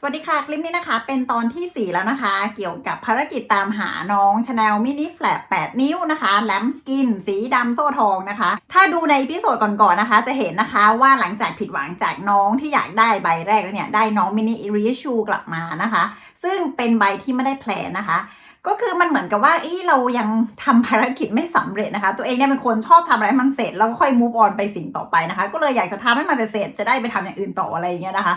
สวัสดีค่ะ คลิปนี้นะคะ เป็นตอนที่ 4 แล้วนะคะ เกี่ยวกับภารกิจตามหาน้องชาแนลมินิแฟลป8นิ้วนะคะแลมสกิน สีดำโซ่ทองนะคะ ถ้าดูในที่โซดก่อนๆนะคะ จะเห็นนะคะว่าหลังจากผิดหวังจากน้องที่อยากได้ใบแรกแล้วเนี่ย ได้น้องมินิรีชูกลับมานะคะ ซึ่งเป็นใบที่ไม่ได้แพลนะคะก็คือมันเหมือนกับว่าอ้เรายังทำภารกิจไม่สำเร็จนะคะ ตัวเองเนี่ยเป็นคนชอบทำอะไรมันเสร็จแล้วก็ค่อย move on ไปสิ่งต่อไปนะคะ ก็เลยอยากจะทำให้มันเสร็จจะได้ไปทำอย่างอื่นต่ออะไรอย่างเงี้ยนะคะ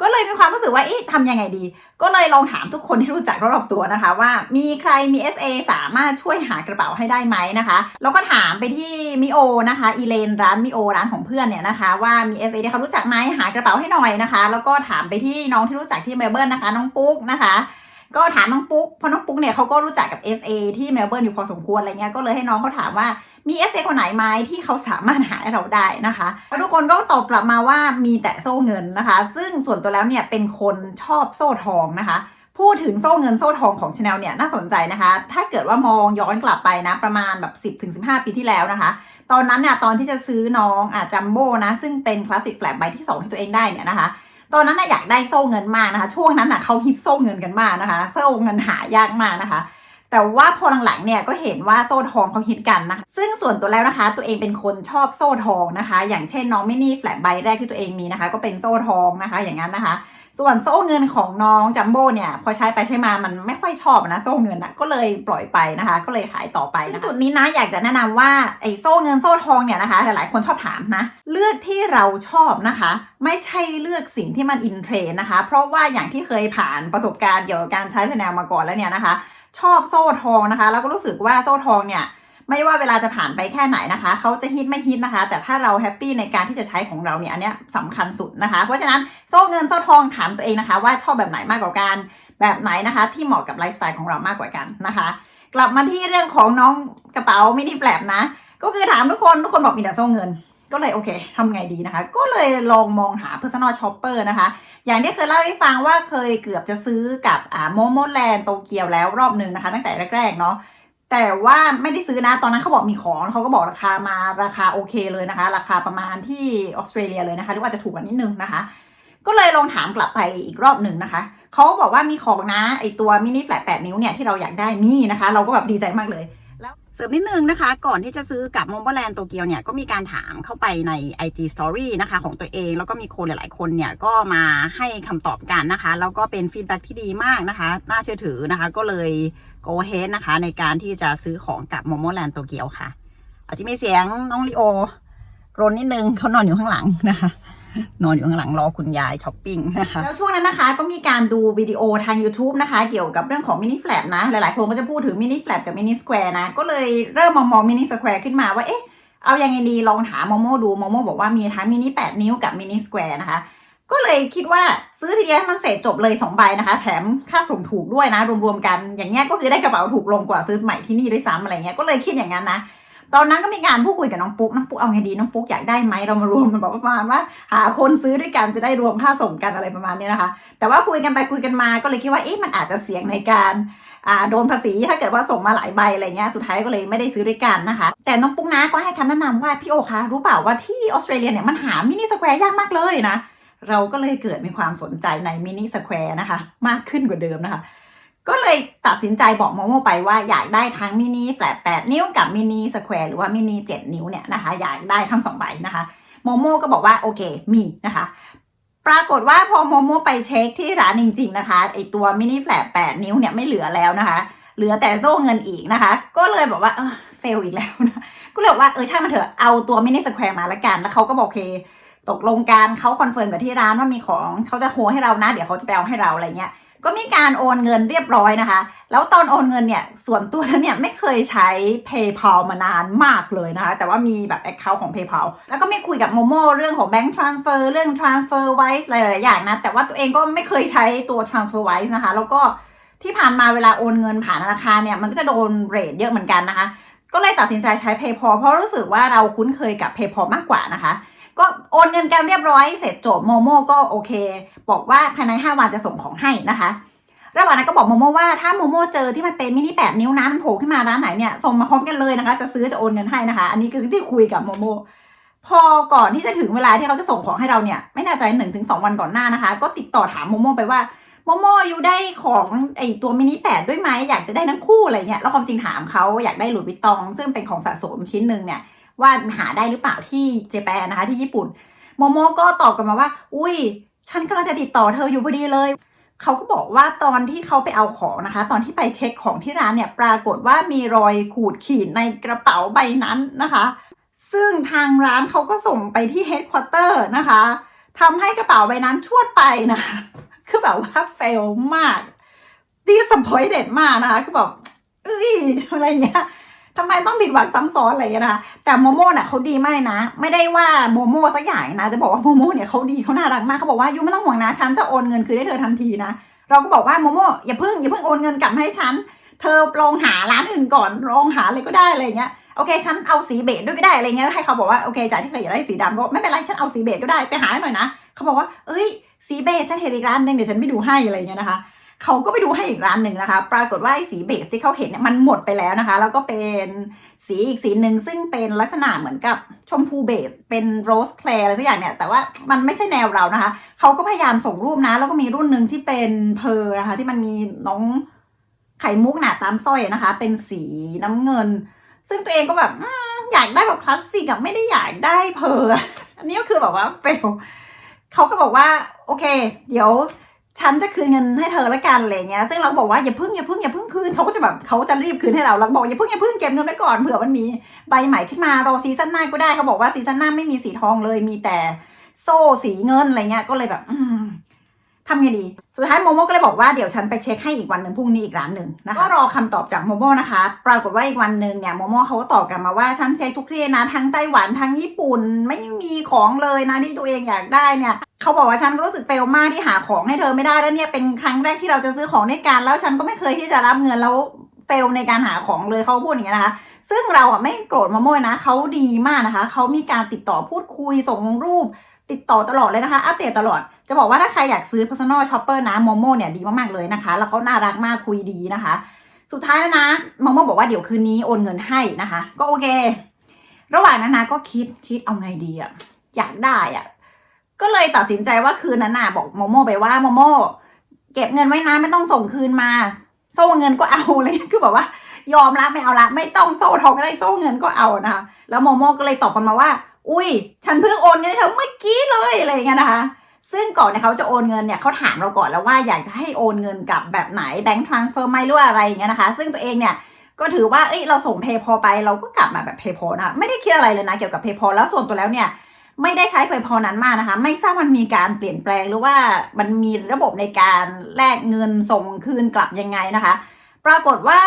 ก็เลยมีความรู้สึกว่าเอ๊ะทำยังไงดี ก็เลยลองถามทุกคนที่รู้จักรอบๆตัวนะคะ ว่ามีใครมี SA สามารถช่วยหากระเป๋าให้ได้ไหมนะคะแล้วก็ถามไปที่มิโอนะคะอีเลนร้านมิโอร้านของเพื่อนเนี่ยนะคะ ว่ามี SA ที่เขารู้จักไหมหากระเป๋าให้หน่อยนะคะ แล้วก็ถามไปที่น้องที่รู้จักที่เมลเบิร์นนะคะ น้องปุ๊กนะคะก็ถามน้องปุ๊กเพราะน้องปุ๊กเนี่ยเขาก็รู้จักกับ SA ที่เมลเบิร์นอยู่พอสมควรอะไรเงี้ยก็เลยให้น้องเขาถามว่า มี SA คนไหนไหมที่เขาสามารถหาให้เราได้นะคะแล้วทุกคนก็ตอบกลับมาว่ามีแต่โซ่เงินนะคะ ซึ่งส่วนตัวแล้วเนี่ยเป็นคนชอบโซ่ทองนะคะพูดถึงโซ่เงินโซ่ทองของชาแนลเนี่ยน่าสนใจนะคะ ถ้าเกิดว่ามองย้อนกลับไปนะประมาณแบบ 10-15 ปีที่แล้วนะคะ ตอนนั้นเนี่ยตอนที่จะซื้อน้องอะจัมโบ้นะ ซึ่งเป็นคลาสสิกแฟลปใบที่สองที่ตัวเองได้เนี่ยนะคะ ตอนนั้นน่ะอยากได้โซ่เงินมากนะคะ ช่วงนั้นน่ะเขาฮิตโซ่เงินกันมากนะคะ โซ่เงินหายากมากนะคะ แต่ว่าพอหลังๆเนี่ยก็เห็นว่าโซ่ทองเขาฮิตกันนะคะซึ่งส่วนตัวแล้วนะคะ ตัวเองเป็นคนชอบโซ่ทองนะคะ อย่างเช่นน้องมินี่แฟลตใบแรกที่ตัวเองมีนะคะ ก็เป็นโซ่ทองนะคะ อย่างนั้นนะคะ ส่วนโซ่เงินของน้องจัมโบ้เนี่ยพอใช้ไปใช้มามันไม่ค่อยชอบนะโซ่เงินอะก็เลยปล่อยไปนะคะ ก็เลยขายต่อไปนะคะจุดนี้นะอยากจะแนะนำว่าไอ้โซ่เงินโซ่ทองเนี่ยนะคะ หลายๆคนชอบถามนะ เลือกที่เราชอบนะคะ ไม่ใช่เลือกสิ่งที่มันอินเทรนนะคะ เพราะว่าอย่างที่เคยผ่านประสบการณ์เกี่ยวกับการใช้ชแนลมาก่อนแล้วเนี่ยนะคะชอบโซ่ทองนะคะ แล้วก็รู้สึกว่าโซ่ทองเนี่ยไม่ว่าเวลาจะผ่านไปแค่ไหนนะคะเขาจะฮิตไม่ฮิตนะคะ แต่ถ้าเราแฮปปี้ในการที่จะใช้ของเราเนี่ยอันเนี้ยสำคัญสุดนะคะ เพราะฉะนั้นโซ่เงินโซ่ทองถามตัวเองนะคะ ว่าชอบแบบไหนมากกว่ากันแบบไหนนะคะ ที่เหมาะกับไลฟ์สไตล์ของเรามากกว่ากันนะคะ กลับมาที่เรื่องของน้องกระเป๋าไมินิแฟลปนะ ก็คือถามทุกคนทุกคนบอกมีแต่โซ่เงิน ก็เลยโอเคทำไงดีนะคะ ก็เลยลองมองหา personal shopper นะคะ อย่างที่เคยเล่าให้ฟังว่าเคยเกือบจะซื้อกับอ่าโมโมแลนด์โตเกียวแล้วรอบหนึ่งนะคะ ตั้งแต่แรก ๆ เนาะแต่ว่าไม่ได้ซื้อนะ ตอนนั้นเขาบอกมีของเขาก็บอกราคามาราคาโอเคเลยนะคะ ราคาประมาณที่ออสเตรเลียเลยนะคะ หรือว่าจะถูกกว่านิดนึงนะคะ ก็เลยลองถามกลับไปอีกรอบหนึ่งนะคะเขาก็บอกว่ามีของนะไอตัวมินิแฟลต8นิ้วเนี่ยที่เราอยากได้มีนะคะ เราก็แบบดีใจมากเลย เสริมนิดนึงนะคะ ก่อนที่จะซื้อกับโมบ i แลนด์โตเกียวเนี่ยก็มีการถามเข้าไปใน IG Story นะคะของตัวเอง แล้วก็มีคนหลาย ๆ คนเนี่ยก็มาให้คำตอบกันนะคะ แล้วก็เป็นฟีดแบ็ที่ดีมากนะคะ น่าเชื่อถือนะคะ ก็เลย go ahead นะคะ ในการที่จะซื้อของกับโมโมแลนด์โตเกียวค่ะ อาจจะมีเสียงน้องลิโอกรนนิดนึงเขานอนอยู่ข้างหลังนะคะ นอนอยู่ข้างหลังรอคุณยายช้อปปิ้งนะคะแล้วช่วงนั้นนะคะก็มีการดูวิดีโอทาง YouTube นะคะ เกี่ยวกับเรื่องของมินิแฟลปนะ หลายๆคนก็จะพูดถึงมินิแฟลปกับมินิสแควร์นะ ก็เลยเริ่มมองมองมินิสแควร์ขึ้นมาว่าเอ๊ะเอาอยังไงดีลองถามโมโมดูโมโมบอกว่ามีทั้งมินิ8นิ้วกับมินิสแควร์นะคะก็เลยคิดว่าซื้อทีเดียวให้มันเสร็จจบเลย2ใบนะคะ แถมค่าส่งถูกด้วยนะ รวมๆกันอย่างเงี้ยก็คือได้กระเป๋าถูกลงกว่าซื้อใหม่ที่นี่ด้วยซ้ำอะไรเงี้ยก็เลยคิดอย่างนั้นนะ ตอนนั้นก็มีการพูดคุยกับน้องปุ๊กน้องปุ๊กเอาไงดีน้องปุ๊กอยากได้ไหมเรามารวมกันบอกประมาณว่า หาคนซื้อด้วยกันจะได้รวมค่าส่งกันอะไรประมาณนี้นะคะ แต่ว่าคุยกันไปคุยกันมาก็เลยคิดว่าเอ๊ะมันอาจจะเสี่ยงในการอ่าโดนภาษีถ้าเกิดว่าส่งมาหลายใบอะไรเงี้ยสุดท้ายก็เลยไม่ได้ซื้อด้วยกันนะคะ แต่น้องปุ๊กนะก็ให้คำแนะนำว่าพี่โอคะรู้เปล่าว่าที่ออสเตรเลียเนี่ยมันหามินิสแควร์ยากมากเลยนะเราก็เลยเกิดมีความสนใจในมินิสแควร์นะคะ มากขึ้นกว่าเดิมนะคะ ก็เลยตัดสินใจบอกโมโมไปว่าอยากได้ทั้งมินิแฟลต8นิ้วกับมินิสแควร์หรือว่ามินิ7นิ้วเนี่ยนะคะ อยากได้ทั้งสองใบนะคะโมโมก็บอกว่าโอเคมีนะคะ ปรากฏว่าพอโมโมไปเช็คที่ร้านจริง ๆ นะคะไอตัวมินิแฟลต8นิ้วเนี่ยไม่เหลือแล้วนะคะ เหลือแต่โซ่เงินอีกนะคะ ก็เลยบอกว่าเออเฟลอีกแล้วนะก็เลยบอกว่าเออช่างมันเถอะเอาตัวมินิสแควร์มาละกันแล้วเขาก็บอกโอเคตกลงกันเขาคอนเฟิร์มกับที่ร้านว่ามีของเขาจะโฮให้เรานะ เดี๋ยวเขาจะไปเอาให้เราอะไรเงี้ย ก็มีการโอนเงินเรียบร้อยนะคะ แล้วตอนโอนเงินเนี่ย ส่วนตัวแล้วเนี่ยไม่เคยใช้ PayPal มานานมากเลยนะคะ แต่ว่ามีแบบ Account ของ PayPal แล้วก็ไม่คุยกับโมโมเรื่องของ Bank Transfer เรื่อง Transfer Wise หลายๆอย่างนะ แต่ว่าตัวเองก็ไม่เคยใช้ตัว Transfer Wise นะคะ แล้วก็ที่ผ่านมาเวลาโอนเงินผ่านธนาคารเนี่ยมันก็จะโดนเรทเยอะเหมือนกันนะคะ ก็เลยตัดสินใจใช้ PayPal เพราะรู้สึกว่าเราคุ้นเคยกับ PayPal มากกว่านะคะ ก็โอนเงินกันเรียบร้อยเสร็จจบโมโมก็โอเค บอกว่าภายใน 5 วันจะส่งของให้นะคะ ระหว่างนั้นก็บอกโมโมว่าถ้าโมโมเจอที่มันเป็นมินิแปดนิ้วนะมันโผล่ขึ้นมาร้านไหนเนี่ยส่งมาพร้อมกันเลยนะคะ จะซื้อจะโอนเงินให้นะคะ อันนี้คือที่คุยกับโมโมพอก่อนที่จะถึงเวลาที่เขาจะส่งของให้เราเนี่ย ไม่แน่ใจหนึ่งถึงสองวันก่อนหน้านะคะ ก็ติดต่อถามโมโมไปว่าโมโมอยู่ได้ของไอตัวมินิแปดด้วยไหมอยากจะได้ทั้งคู่อะไรเงี้ยแล้วความจริงถามเขาอยากได้หลุยส์วิตตอง ซึ่งเป็นของสะสมชิ้นหนึ่งเนี่ย ว่าหาได้หรือเปล่าที่เจแปนนะคะ ที่ญี่ปุ่น โมโมก็ตอบกลับมาว่า อุ้ย ฉันกำลังจะติดต่อเธออยู่พอดีเลย เขาก็บอกว่าตอนที่เขาไปเอาของนะคะ ตอนที่ไปเช็คของที่ร้านเนี่ย ปรากฏว่ามีรอยขูดขีดในกระเป๋าใบนั้นนะคะ ซึ่งทางร้านเขาก็ส่งไปที่เฮดค q u เตอร์นะคะทำให้กระเป๋าใบนั้นชวดไปนะคือแบบว่าเฟลมากดีสปอยเด็ดมากนะคะ คือแบบเอ้ยอะไรเงี้ย ทำไมต้องผิดหวังซ้ำซ้อนอะไรเงี้ยนะคะแต่โมโม่น่ะเขาดีมากนะ ไม่ได้ว่าโมโม่สักอย่างนะ จะบอกว่าโมโม่เนี่ยเขาดีเขาน่ารักมากเขาบอกว่ายูไม่ต้องห่วงนะฉันจะโอนเงินคืนให้เธอทันทีนะ เราก็บอกว่าโมโม่อย่าเพิ่งอย่าเพิ่งโอนเงินกลับมาให้ฉัน เธอลองหาร้านอื่นก่อนลองหาอะไรก็ได้อะไรเงี้ยโอเคฉันเอาสีเบจด้วยก็ได้อะไรเงี้ยให้เขาบอกว่าโอเคจากที่เคยอยากได้สีดำก็ไม่เป็นไรฉันเอาสีเบจก็ได้ไปหาหน่อยนะเขาบอกว่า เอ้ยสีเบจฉันเห็นอีกร้านหนึ่งเดี๋ยวฉันไปดูให้อะไรเงี้ยนะคะ เขาก็ไปดูให้อีกร้านหนึ่งนะคะ ปรากฏว่าไอ้สีเบจที่เขาเห็นเนี่ยมันหมดไปแล้วนะคะ แล้วก็เป็นสีอีกสีหนึ่งซึ่งเป็นลักษณะเหมือนกับชมพูเบส เป็นโรสแคลร์อะไรสักอย่างเนี่ย แต่ว่ามันไม่ใช่แนวเรานะคะ เขาก็พยายามส่งรูปนะ แล้วก็มีรุ่นหนึ่งที่เป็นเพอร์นะคะ ที่มันมีน้องไข่มุกหนาตามสร้อยนะคะ เป็นสีน้ำเงิน ซึ่งตัวเองก็แบบอืมอยากได้แบบคลาสสิกอะไม่ได้อยากได้เพอร์อันนี้ก็คือแบบว่าเฟลเขาก็บอกว่า โอเค เดี๋ยว ฉันจะคืนเงินให้เธอละกันอะไรเงี้ย ซึ่งเราบอกว่าอย่าพึ่งอย่าพึ่งอย่าพึ่งคืนเขาก็จะแบบเขาจะรีบคืนให้เราเราบอกอย่าพึ่งอย่าพึ่งเก็บเงินไว้ก่อนเผื่อมันมีใบใหม่ขึ้นมารอซีซั่นหน้าก็ได้เขาบอกว่าซีซั่นหน้าไม่มีสีทองเลยมีแต่โซ่สีเงินอะไรเงี้ยก็เลยแบบ อืม ทำไงดี สุดท้ายโมโมก็เลยบอกว่าเดี๋ยวฉันไปเช็คให้อีกวันหนึ่งพรุ่งนี้อีกร้านหนึ่งนะคะก็รอคำตอบจากโมโมนะคะ ปรากฏว่าอีกวันหนึ่งเนี่ยโมโมเขาก็ตอบกลับมาว่าฉันเช็คทุกที่นะทั้งไต้หวันทั้งญี่ปุ่นไม่มีของเลยนะที่ตัวเองอยากได้เนี่ยเขาบอกว่าฉันรู้สึกเฟลมากที่หาของให้เธอไม่ได้แล้วเนี่ยเป็นครั้งแรกที่เราจะซื้อของในการแล้วฉันก็ไม่เคยที่จะรับเงินแล้วเฟลในการหาของเลยเขาพูดอย่างนี้ยนะคะ ซึ่งเราอะไม่โกรธโมโม่นะเขาดีมากนะคะเขามีการติดต่อพูดคุยส่งรูป ติดต่อตลอดเลยนะคะ อัปเดตตลอด จะบอกว่าถ้าใครอยากซื้อ personal shopper นะโมโม่เนี่ยดีมาก ๆ เลยนะคะ แล้วก็น่ารักมากคุยดีนะคะ สุดท้ายแล้วนะโมโม่บอกว่าเดี๋ยวคืนนี้โอนเงินให้นะคะ ก็โอเค ระหว่างนั้นนะก็คิดคิดเอาไงดีอะอยากได้อะก็เลยตัดสินใจว่าคืนนั้นน่ะบอกโมโม่ไปว่าโมโม่เก็บเงินไว้นะไม่ต้องส่งคืนมาโซ่เงินก็เอาเลยคือแบบว่า ยอมรับไม่เอาละไม่ต้องโซ่ทองก็ได้โซ่เงินก็เอานะคะแล้วโมโม่ก็เลยตอบกลันมาว่า อุ้ย ฉันเพิ่งโอนเงินให้เธอเมื่อกี้เลยอะไรเงี้ยนะคะ ซึ่งก่อนเนี่ยเขาจะโอนเงินเนี่ยเขาถามเราก่อนแล้วว่าอยากจะให้โอนเงินกับแบบไหนแบงค์ทรานสเฟอร์ไหมหรือว่าอะไรเงี้ยนะคะ ซึ่งตัวเองเนี่ยก็ถือว่าเอ้ยเราส่งเพย์พอไปเราก็กลับมาแบบเพย์พอนะไม่ได้คิดอะไรเลยนะเกี่ยวกับเพย์พอแล้วส่วนตัวแล้วเนี่ยไม่ได้ใช้เพย์พอนั้นมากนะคะ ไม่ทราบมันมีการเปลี่ยนแปลงหรือว่ามันมีระบบในการแลกเงินส่งคืนกลับยังไงนะคะ ปรากฏว่า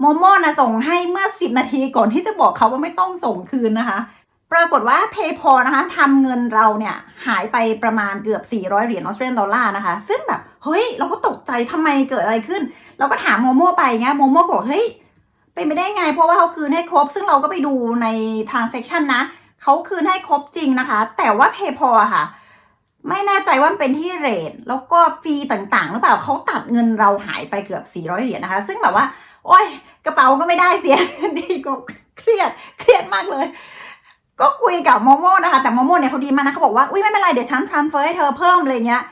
โมโม่นะส่งให้เมื่อ 10 นาทีก่อนที่จะบอกเขาว่าไม่ต้องส่งคืนนะคะ ปรากฏว่า PayPal นะคะทำเงินเราเนี่ยหายไปประมาณเกือบ 400 เหรียญออสเตรเลียนดอลลาร์นะคะ ซึ่งแบบ เฮ้ย เราก็ตกใจทำไมเกิดอะไรขึ้น เราก็ถามโมโม่ไปเงี้ยโมโม่บอกเฮ้ยเป็นไปได้ไง เพราะว่าเขาคืนให้ครบ ซึ่งเราก็ไปดูใน transaction นะ เขาคืนให้ครบจริงนะคะ แต่ว่า PayPal อะค่ะ ไม่แน่ใจว่าเป็นที่เรทแล้วก็ฟรีต่างๆ หรือเปล่าเขาตัดเงินเราหายไปเกือบ 400 เหรียญนะคะ ซึ่งแบบว่า โอ้ยกระเป๋าก็ไม่ได้เสียดีก็เครียดเครียดมากเลย ก็คุยกับโมโม่นะคะ แต่โมโม่เนี่ยเขาดีมากนะเขาบอกว่าอุ้ยไม่เป็นไรเดี๋ยวฉัน transfer ให้เธอเพิ่มอะไรเงี้ย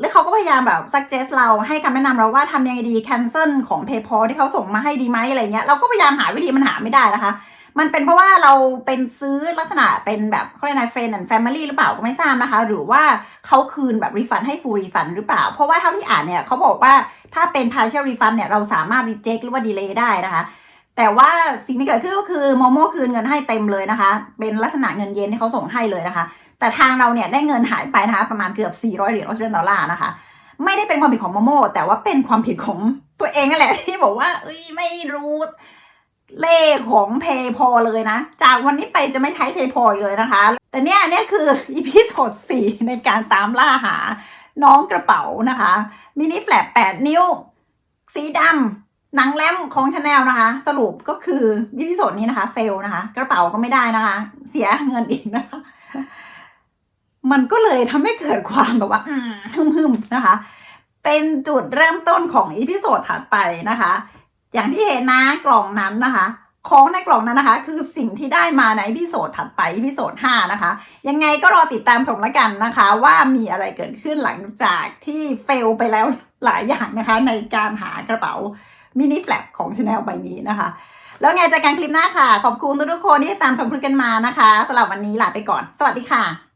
แล้วเขาก็พยายามแบบ suggest เราให้คำแนะนำเราว่าทำยังไงดี cancel ของ PayPal ที่เขาส่งมาให้ดีไหมอะไรเงี้ยเราก็พยายามหาวิธีมันหาไม่ได้นะคะ มันเป็นเพราะว่าเราเป็นซื้อลักษณะเป็นแบบเขาเรียกไง friend and family หรือเปล่าก็ไม่ทราบนะคะ หรือว่าเขาคืนแบบ refund ให้ full refund หรือเปล่า เพราะว่าเท่าที่อ่านเนี่ยเขาบอกว่าถ้าเป็น partial refund เนี่ยเราสามารถ reject หรือว่า delay ได้นะคะ แต่ว่าสิ่งที่เกิดขึ้นก็คือโมโม่คืนเงินให้เต็มเลยนะคะ เป็นลักษณะเงินเย็นที่เขาส่งให้เลยนะคะ แต่ทางเราเนี่ยได้เงินหายไปนะคะ ประมาณเกือบ 400 เหรียญออสเตรเลียนดอลลาร์นะคะ ไม่ได้เป็นความผิดของโมโม่แต่ว่าเป็นความผิดของตัวเองนั่นแหละที่บอกว่าเอ้ยไม่รู้เลขของ PayPal เลยนะ จากวันนี้ไปจะไม่ใช้ PayPal อีกเลยนะคะ แต่เนี่ยเนี่ยคืออีพิโซด4ในการตามล่าหาน้องกระเป๋านะคะมินิแฟลป8นิ้ว สีดำ หนังแรมของชาแนลนะคะ สรุปก็คือวิดีโซดนี้นะคะ เฟลนะคะ กระเป๋าก็ไม่ได้นะคะ เสียเงินอีกนะคะ มันก็เลยทำให้เกิดความแบบว่าอืมฮึมๆนะคะ เป็นจุดเริ่มต้นของอีพิโซดถัดไปนะคะ อย่างที่เห็นนะกล่องนั้นนะคะของในกล่องนั้นนะคะ คือสิ่งที่ได้มาในพิโซดถัดไปพิโซด5นะคะ ยังไงก็รอติดตามชมแล้วกันนะคะ ว่ามีอะไรเกิดขึ้นหลังจากที่เฟลไปแล้วหลายอย่างนะคะ ในการหากระเป๋า มินิแฟลปของชาแนลใบนี้นะคะ แล้วไงเจอกันคลิปหน้าค่ะ ขอบคุณทุกๆคนที่ตามชมคลิปกันมานะคะสำหรับวันนี้ลาไปก่อน สวัสดีค่ะ